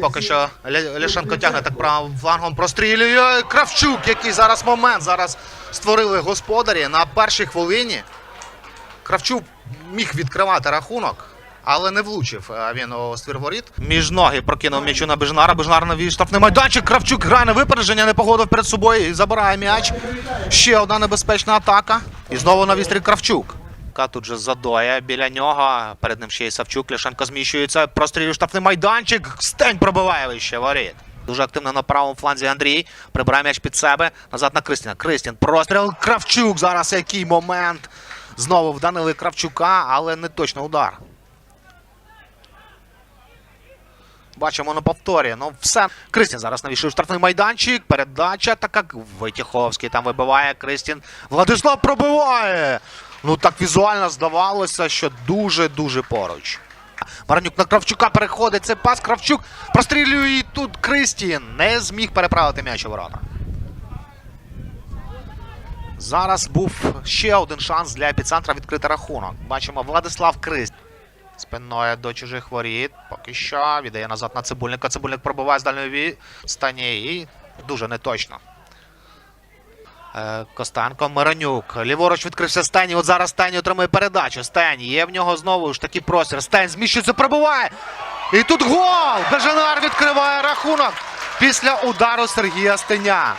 Поки що Ля- Ляшенко тягне так правим флангом, прострілює Кравчук, який зараз момент зараз створили господарі на першій хвилині. Кравчук міг відкривати рахунок, але не влучив е, він у ствірворіт. Між ноги прокинув м'ячу на Бежнара. Бежнар навів штрафний майданчик. Кравчук грає на випередження, не погодив перед собою і забирає м'яч. Ще одна небезпечна атака. І знову на вістрі Кравчук. Ка Тут же задоє біля нього. Перед ним ще й Савчук. Ляшенко зміщується. Прострілює штрафний майданчик. Стень пробиває вище воріт. Дуже активно на правому фланзі Андрій. Прибирає м'яч під себе. Назад на Кристіна. Кристін. Простріл. Кравчук. Зараз який момент. Знову вданили Кравчука, але не точно удар. Бачимо на повторі. Ну все. Кристін зараз навішує штрафний майданчик. Передача така. Витяховський там вибиває. Кристін. Владислав пробиває. Ну так візуально здавалося, що дуже-дуже поруч. Маранюк на Кравчука переходить. Це пас. Кравчук прострілює і тут Кристін. Не зміг переправити м'яч у ворота. Зараз був ще один шанс для епіцентра відкрити рахунок. Бачимо Владислав Кристін. Спиною до чужих воріт. Поки що віддає назад на цибульника. Цибульник пробиває з дальньої відстані і дуже неточно. Е, Костенко Миронюк. Ліворуч відкрився Стені. От зараз Стені отримує передачу. Стені. Є в нього знову ж таки простір. Стень зміщується, пробиває. І тут гол! Бежанар відкриває рахунок після удару Сергія Стеня.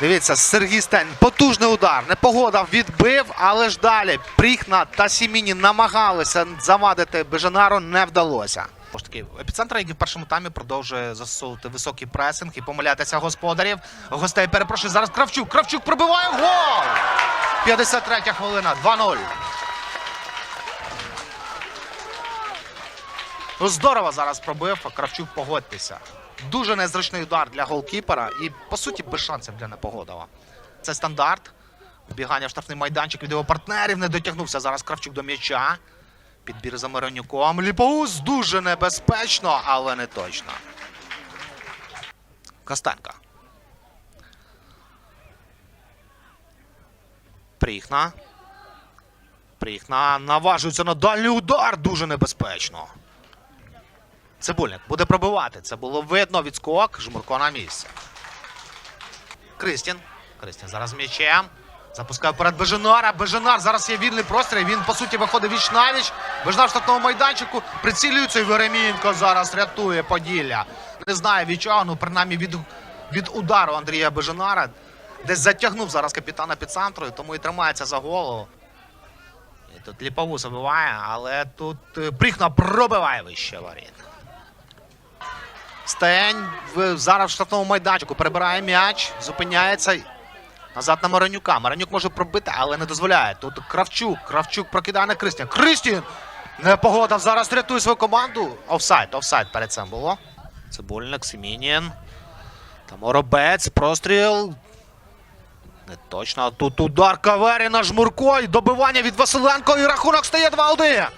Дивіться, Сергій Стень. Потужний удар. Непогода відбив, але ж далі. Пріхна та Сіміні намагалися завадити Бежанару, не вдалося. Знову ж таки, епіцентр, який в першому таймі продовжує застосовувати високий пресинг і помилятися господарів. Гостей перепрошую. Зараз Кравчук. Кравчук пробиває гол! 53 хвилина, 2-0. Ну, здорово зараз пробив, Кравчук погодьтеся. Дуже незручний удар для голкіпера і, по суті, без шансів для Непогодова. Це стандарт. Вбігання в штрафний майданчик від його партнерів не дотягнувся. Зараз Кравчук до м'яча. Підбір за Миронюком. Ліпоус дуже небезпечно, але не точно. Костенко. Пріхна. Пріхна наважується на дальній удар. Дуже небезпечно. Цибульник буде пробивати. Це було видно. Відскок. Жмурко на місці. Кристін. Кристін зараз м'ячем. Запускає вперед Беженара. Беженар. Зараз є вільний простір. Він, по суті, виходить віч на віч. Беженар в штатному майданчику. Прицілюється і Веремінко зараз рятує Поділля. Не знаю від чого, ну принаймні від, від удару Андрія Беженара. Десь затягнув зараз капітана під центру, тому і тримається за голову. І тут Ліпову забиває, але тут е, Пріхна пробиває вище воріт. Стень зараз в штрафному майданчику перебирає м'яч, зупиняється. Назад на Маранюка. Маранюк може пробити, але не дозволяє. Тут Кравчук. Кравчук прокидає на Кристін. Кристін! Непогода зараз рятує свою команду. Офсайд, офсайд перед цим було. Цибульник, Семінін. Там Оробець, простріл. Не точно. Тут удар Каверіна Жмурко. І добивання від Василенко. І рахунок стає 2-1.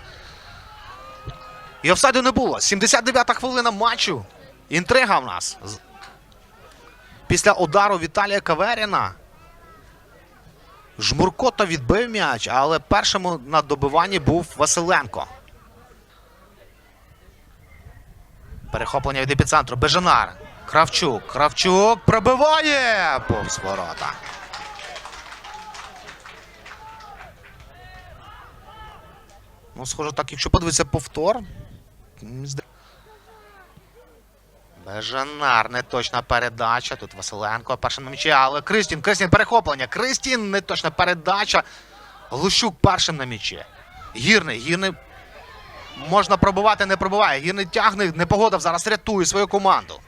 І офсайду не було. 79-та хвилина матчу. Інтрига в нас. Після удару Віталія Каверіна. Жмурко то відбив м'яч, але першим на добиванні був Василенко. Перехоплення від епіцентру. Бежанар. Кравчук. Кравчук пробиває повз ворота. Ну, схоже, так, якщо подивитися повтор. Зда- неточна передача. Тут Василенко першим на м'ячі, але Кристін, Кристін перехоплення. Кристін, неточна передача. Глущук першим на м'ячі. Гірний, гірний. Можна пробивати, не пробиває. Гірний тягне, непогода зараз рятує свою команду.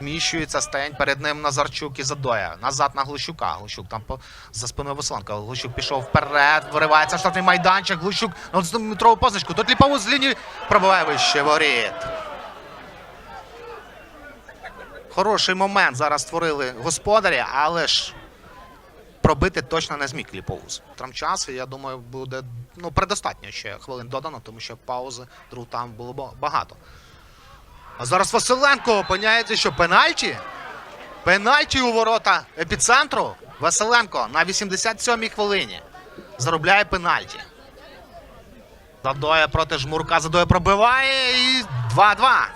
Вміщується стень, перед ним Назарчук і Задоя. Назад на Глущука. Глущук там по... за спиною Василенка. Глущук пішов вперед, виривається в штрафний майданчик. Глущук на 11-метрову позначку. Тут ліпову з лінії пробиває вище воріт. Хороший момент зараз створили господарі, але ж пробити точно не зміг Ліповуз. Там часу, я думаю, буде ну, предостатньо ще хвилин додано, тому що паузи друг там було багато. А зараз Василенко опиняється, що пенальті. Пенальті у ворота епіцентру. Василенко на 87-й хвилині заробляє пенальті. Задоя проти жмурка. Задоя пробиває і 2-2.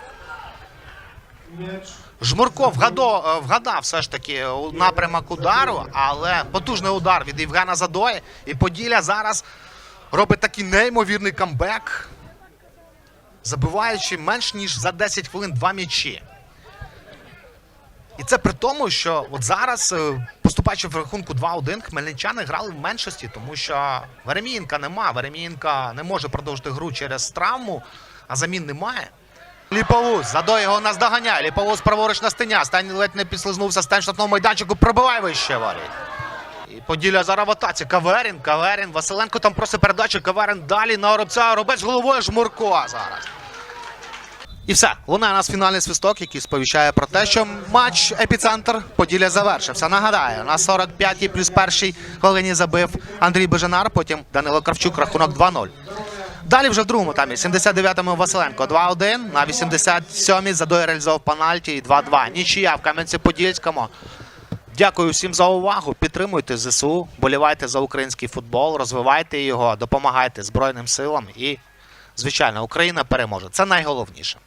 Жмурко вгадо, е, вгадав все ж таки у напрямок удару, але потужний удар від Євгена Задої. І Поділля зараз робить такий неймовірний камбек, забиваючи менш ніж за 10 хвилин два м'ячі. І це при тому, що от зараз, е, поступаючи в рахунку 2-1, хмельничани грали в меншості, тому що Веремієнка нема. Веремієнка не може продовжити гру через травму, а замін немає. Ліповус, Задой його наздоганяє. Ліповус праворуч на стеня. Стань ледь не підслизнувся стань штрафного майданчику, пробиває вище воріт. І Поділля зараз в атаці. Каверін, Каверін. Василенко там просить передачу. Каверін далі на Оробця. Робець головою Жмурко зараз. І все, лунає у нас фінальний свисток, який сповіщає про те, що матч епіцентр Поділля завершився. Нагадаю, на 45-й плюс першій хвилині забив Андрій Бежанар, потім Данило Кравчук, рахунок 2-0. Далі вже в другому таймі, 79-му Василенко 2-1, на 87-й Задой реалізував пенальті і 2-2. Нічия в Кам'янці-Подільському. Дякую всім за увагу. Підтримуйте ЗСУ, болівайте за український футбол, розвивайте його, допомагайте Збройним силам і, звичайно, Україна переможе. Це найголовніше.